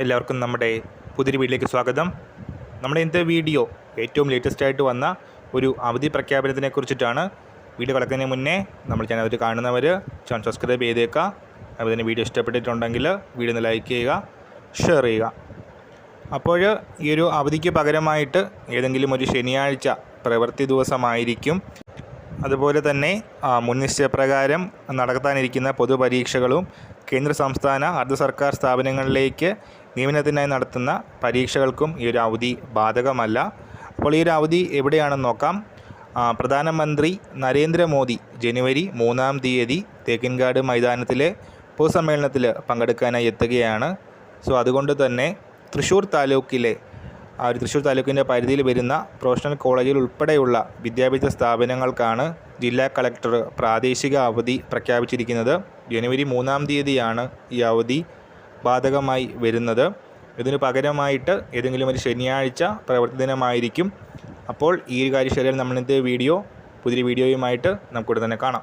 എല്ലാവർക്കും നമ്മുടെ പുതിയൊരു വീട്ടിലേക്ക് സ്വാഗതം. നമ്മുടെ ഇന്നത്തെ വീഡിയോ ഏറ്റവും ലേറ്റസ്റ്റ് ആയിട്ട് വന്ന ഒരു അവധി പ്രഖ്യാപനത്തിനെ കുറിച്ചിട്ടാണ്. വീഡിയോ കളക്കുന്നതിന് മുന്നേ നമ്മൾ ചാനൽ കാണുന്നവർ ചാനൽ സബ്സ്ക്രൈബ് ചെയ്തേക്കുക. അതുപോലെ തന്നെ വീഡിയോ ഇഷ്ടപ്പെട്ടിട്ടുണ്ടെങ്കിൽ വീഡിയോ ഒന്ന് ലൈക്ക് ചെയ്യുക ഷെയർ ചെയ്യുക. അപ്പോൾ ഈ ഒരു അവധിക്ക് പകരമായിട്ട് ഏതെങ്കിലും ഒരു ശനിയാഴ്ച പ്രവൃത്തി ദിവസമായിരിക്കും. അതുപോലെ തന്നെ മുൻനിശ്ചയപ്രകാരം മുൻ നിശ്ചയപ്രകാരം നടത്താനിരിക്കുന്ന പൊതുപരീക്ഷകളും കേന്ദ്ര സംസ്ഥാന അർദ്ധ സർക്കാർ സ്ഥാപനങ്ങളിലേക്ക് നിയമനത്തിനായി നടത്തുന്ന പരീക്ഷകൾക്കും ഈ ഒരു അവധി ബാധകമല്ല. അപ്പോൾ ഈ ഒരു അവധി എവിടെയാണെന്ന് നോക്കാം. പ്രധാനമന്ത്രി നരേന്ദ്രമോദി ജനുവരി മൂന്നാം തീയതി തേക്കിൻകാട് മൈതാനത്തിലെ പൊതുസമ്മേളനത്തിൽ പങ്കെടുക്കാനായി എത്തുകയാണ്. സോ അതുകൊണ്ട് തന്നെ തൃശ്ശൂർ താലൂക്കിലെ ആ ഒരു തൃശ്ശൂർ താലൂക്കിന്റെ പരിധിയിൽ വരുന്ന പ്രൊഫഷണൽ കോളേജിൽ ഉൾപ്പെടെയുള്ള വിദ്യാഭ്യാസ സ്ഥാപനങ്ങൾക്കാണ് ജില്ലാ കളക്ടർ പ്രാദേശിക അവധി പ്രഖ്യാപിച്ചിരിക്കുന്നത്. ജനുവരി മൂന്നാം തീയതിയാണ് ഈ അവധി. ബാധകമായി വരുന്നത്. ഇതിന് പകരമായിട്ട് ഏതെങ്കിലും ഒരു ശനിയാഴ്ച പ്രവൃത്തി ദിനമായിരിക്കും. അപ്പോൾ ഈ ഒരു കാര്യശാലയിൽ നമ്മളിന്നത്തെ വീഡിയോ പുതിയൊരു വീഡിയോയുമായിട്ട് നമുക്കിവിടെ തന്നെ കാണാം.